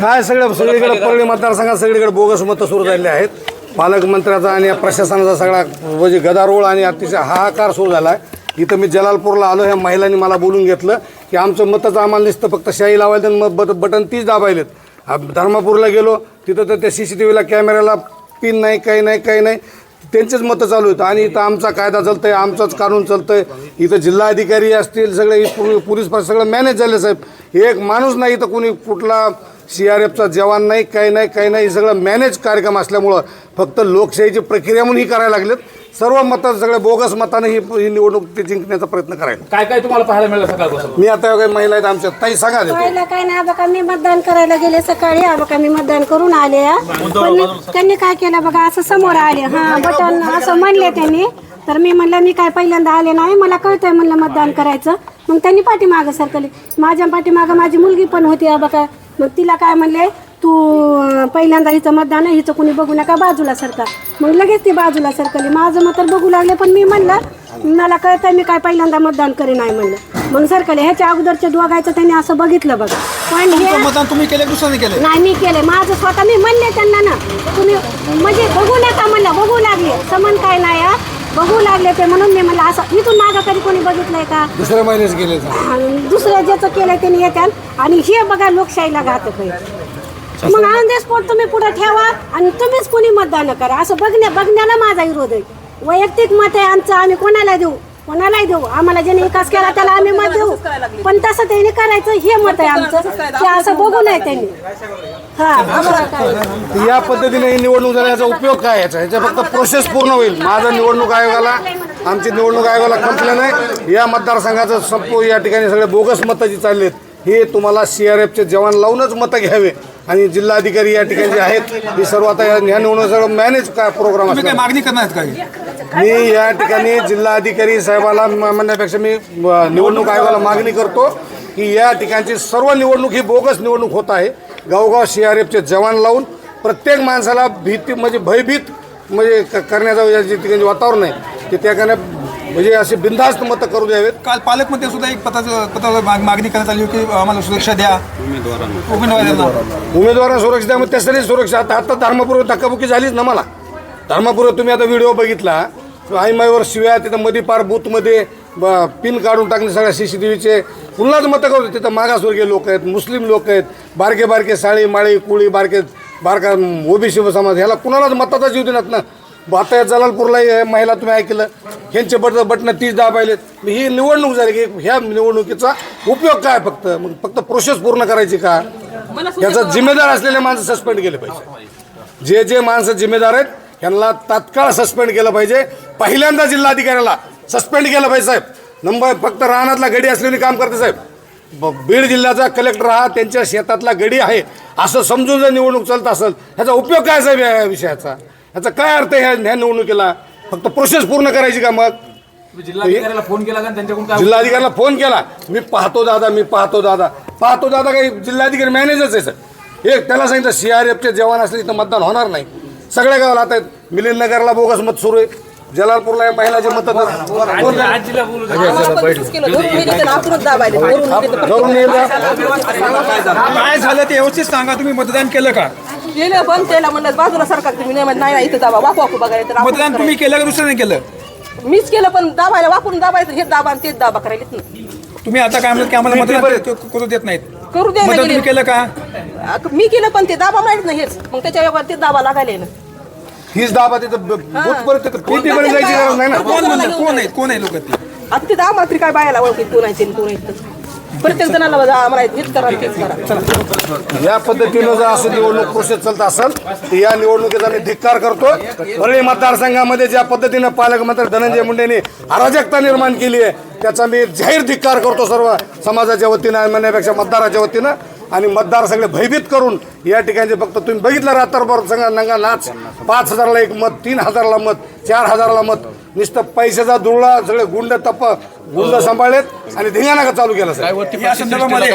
काय सगळं सगळीकडे परळी मतदारसंघात सगळीकडे बोगस मतं सुरू झालेली आहेत. पालकमंत्र्याचा आणि प्रशासनाचा सगळा म्हणजे गदारोळ आणि अतिशय हाहाकार सुरू झाला आहे. इथं मी जलालपूरला आलो ह्या महिलांनी मला बोलून घेतलं की आमचं मतच आम्हाला नुसतं फक्त शाही लावायला मग बट बटन तीच दाबायलेत. धर्मापूरला गेलो तिथं तर त्या सी सी टी व्हीला कॅमेऱ्याला पिन नाही काही नाही काही नाही. त्यांचेच मतं चालू आहेत आणि इथं आमचा कायदा चालतंय आमचंच कानून चालतंय. इथं जिल्हाधिकारी असतील सगळे पोलीस सगळं मॅनेज झाले साहेब. एक माणूस नाही इथं कोणी कुठला सी आर एफचा जवान नाही काही नाही काही नाही हे सगळं मॅनेज कार्यक्रम असल्यामुळं फक्त लोकशाहीची प्रक्रिया म्हणून ही करायला लागलेत. सर्व मतं सगळे बोगस मताने ही ही निवडणूक ते जिंकण्याचा प्रयत्न करायला काय काय तुम्हाला पाहायला मिळालं सकाळपासून मी आता काही महिला आहेत आमच्या ताई सांगा देतो पहिला काय नाही बघा मी मतदान करायला गेले सकाळी. हा बघा मी मतदान करून आले हा. पण त्यांनी काय केलं बघा असं समोर आले. हा बटन असं म्हणले त्यांनी. तर मी म्हणलं मी काय पहिल्यांदा आले नाही मला कळतंय म्हणलं मतदान करायचं. मग त्यांनी पाठीमागं सरकली. माझ्या पाठीमागं माझी मुलगी पण होती हा बघा. मग तिला काय म्हणले तू पहिल्यांदा हिचं मतदान आहे हिचं कुणी बघू नका बाजूला सरका मग लगेच ती बाजूला सरकली माझं मत तर बघू लागले पण मी म्हणलं मला कळतंय मी काय पहिल्यांदा मतदान करी नाही म्हणलं. मग सरकले ह्याच्या अगोदरच्या दोघायचं त्यांनी असं बघितलं बघा. पण हे मतदान तुम्ही केलं दुसऱ्याने केलं नाही मी केले माझं स्वतः मी म्हणले त्यांना ना तुम्ही म्हणजे बघू नका म्हणलं बघू लागले. समन काय नाही. बघू लागले ते म्हणून मी म्हणलं असं इथून मागं कधी कोणी बघितलंय का? दुसऱ्या महिन्याच गेले आणि दुसरं ज्याचं केलंय त्यांनी येत्याल आणि. हे बघा लोकशाहीला घातक आहे. मग ऑन द स्पॉट तुम्ही पुढे ठेवा आणि तुम्हीच कोणी मतदान करा. असं बघण्या बघण्याला माझा विरोध आहे. वैयक्तिक मत आहे आमचं आम्ही कोणाला देऊ? कोणालाही देऊ? आम्हाला ज्याने विकास केला त्याला आम्ही मत देऊ. पण तसं त्यांनी करायचं हे मत आहे आमचं. की असं बघू नये त्यांनी. हा या पद्धतीने ही निवडणूक झाल्याचा उपयोग काय याचा ह्याचा फक्त प्रोसेस पूर्ण होईल. माझं निवडणूक आयोगाला आमची निवडणूक आयोगाला कंप्लेन आहे या मतदारसंघाचं संपू या ठिकाणी सगळे बोगस मतं जी चालली आहेत हे तुम्हाला सी आर एफचे जवान लावूनच मतं घ्यावे. आणि जिल्हाधिकारी या ठिकाणी जे आहेत हे सर्व आता या निवडणूक सगळं मॅनेज काय प्रोग्राम मागणी करणार आहेत काय मी या ठिकाणी जिल्हाधिकारी साहेबाला म- म्हणण्यापेक्षा मी म, निवडणूक आयोगाला मागणी करतो की या ठिकाणची सर्व निवडणूक ही बोगस निवडणूक होत आहे. गावगाव सी आर एफचे जवान लावून प्रत्येक माणसाला भीती म्हणजे भयभीत म्हणजे करण्याचं या जे ठिकाणी वातावरण आहे ते त्या कारणे म्हणजे असे बिनधास्त मतं करू द्यावेत. काल पालकमध्ये सुद्धा एक पत्राचं पत्रावर माग- मागणी करण्यात आली होती की आम्हाला सुरक्षा द्या. उमेदवारांना. उमेदवारांना. सुरक्षा त्यामुळे त्यासाठी सुरक्षा आता आता धर्मपूर्व धक्काबुक्की झालीच ना मला. धर्मपूर्व तुम्ही आता व्हिडिओ बघितला. आईमाईवर शिव्या तिथं मध्ये पार बूथमध्ये पिन काढून टाकणे सगळ्या सी सी टी व्हीचे पुन्हाच मतं करू तिथं मागासवर्गीय लोक आहेत मुस्लिम लोक आहेत बारके बारके साळी माळी कुळी बारके बारका ओबीसी समाज ह्याला कुणालाच मताचा जीव देणार ना आता या जलालपूरला हे महिला तुम्ही ऐकलं ह्यांचे बट बटणं तीच दाबायलेत ही निवडणूक झाली की ह्या निवडणुकीचा उपयोग काय फक्त? मग फक्त प्रोसेस पूर्ण करायची का? याचा जिम्मेदार असलेले माणसं सस्पेंड केले पाहिजे. जे जे माणसं जिम्मेदार आहेत यांना तात्काळ सस्पेंड केलं पाहिजे. पहिल्यांदा जिल्हाधिकाऱ्याला सस्पेंड केलं पाहिजे साहेब. नंबर फक्त रानातला गडी असलेली काम करते साहेब. बीड जिल्ह्याचा कलेक्टर हा त्यांच्या शेतातला गडी आहे. असं समजून जर निवडणूक चालत असेल ह्याचा उपयोग काय साहेब या विषयाचा? ह्याचा काय अर्थ आहे ह्या ह्या निवडणुकीला? फक्त प्रोसेस पूर्ण करायची का मग? जिल्हाधिकाऱ्याला फोन केला का? त्यांच्याकडून काय जिल्हाधिकाऱ्याला फोन केला. मी पाहतो दादा मी पाहतो दादा. पाहतो दादा काही जिल्हाधिकारी मॅनेजरच आहे सर एक त्याला सांगितलं सी आर एफचे जवान असले तर मतदान होणार नाही. सगळ्या गावाला आता मिलिंद नगरला बोगस मत सुरू आहे. जलालपूरला या महिलाचे मत. धरून. काय झालं ते व्यवस्थित सांगा तुम्ही मतदान केलं का? गेलं पण त्याला म्हणलं बाजूला सरकार तुम्ही नाही म्हणत, नाही नाही, इथं दाबा वाकू वाकू बघायला तर आपण मतदान तुम्ही केलं का दुसऱ्याने केलं? करायचं. मीच केलं पण दाबायला वापरून दाबायचं हे दाबा आणि तेच दाबा करायला तुम्ही आता काय म्हणत की आम्हाला मतदान ते करू देत नाहीत. करू द्या ना मतदान तुम्ही गेले. केलं का? आता मी केलं पण ते दाबा माहीत नाही हेच. मग त्याच्या व्यवहार ते दाबा लागायला ना. हीच दाबा तिथं बुथपर्यंत तिथं पेटीपर्यंत जायची गरज नाही ना? कोण म्हणलं? कोण आहेत कोण आहे लोक ते? आता ते दाबा तरी काय बायाला ओळखीत कोण आहे ते कोण आहे ते. प्रत्येक जणाला बघा, आम्हाला हेच करा आणि तेच करा या पद्धतीनं जर असं निवडणूक प्रोसेस चालत असेल तर या निवडणुकीचा मी धिक्कार करतो परळी मतदारसंघामध्ये ज्या पद्धतीनं पालकमंत्री धनंजय मुंडेंनी अराजकता निर्माण केली आहे त्याचा मी जाहीर धिक्कार करतो सर्व समाजाच्या वतीनं आणि म्हणण्यापेक्षा मतदाराच्या वतीनं. आणि मतदार सगळे भयभीत करून या ठिकाणी फक्त तुम्ही बघितलं रात्रभर संघा नंगा नाच. पाच हजारला एक मत तीन हजारला मत चार हजाराला मत. नुसतं पैशाचा दुरळा सगळे गुंड तप्प गुंड सांभाळलेत आणि धिंगाणा चालू केला सर. या संदर्भामध्ये